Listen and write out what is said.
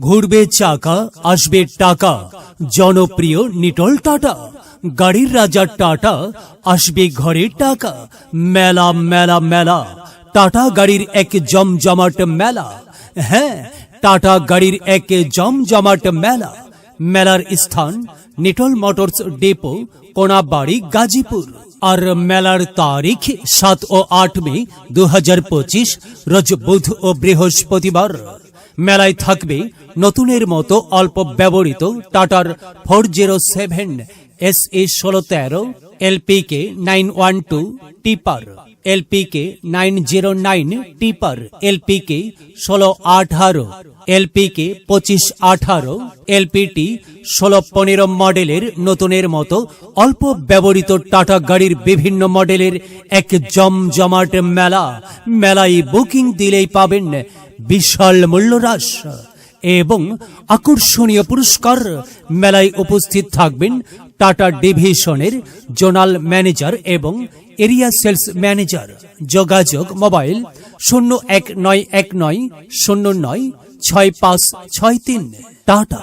ঘুরবে চাকা, আসবে টাকা। জনপ্রিয় নিটল টাটা। গাড়ির রাজা টাটা, আসবে ঘরে টাকা। মেলা মেলা মেলা। টাটা গাড়ির এক জমজমাট মেলা। হ্যাঁ টাটা গাড়ির এক জমজমাট মেলা। মেলার স্থান নিটল মোটরস ডেপো, কোনাবাড়ি, গাজীপুর। আর মেলার তারিখ সাত ও আট মে দু রোজ বুধ ও বৃহস্পতিবার। মেলায় থাকবে নতুনের মতো অল্প ব্যবহৃত টাটার four zero seven S A ষোলো তেরো, LPK nine one two tipper. LPK nine zero nine tipper, LPK ষোলো আঠারো, এলপিকে পঁচিশ আঠারো, এলপিটি ষোলো পনেরো মডেলের নতুনের মতো অল্প ব্যবহৃত টাটা গাড়ির বিভিন্ন মডেলের এক জমজমাট মেলা, মেলায় বুকিং দিলেই পাবেন বিশাল মূল্যহ্রাস। এবং আকর্ষণীয় পুরস্কার মেলায় উপস্থিত থাকবেন টাটা ডিভিশনের জোনাল ম্যানেজার এবং এরিয়া সেলস ম্যানেজার। যোগাযোগ মোবাইল শূন্য এক নয় এক নয় শূন্য নয় ছয় পাঁচ ছয় তিন টাটা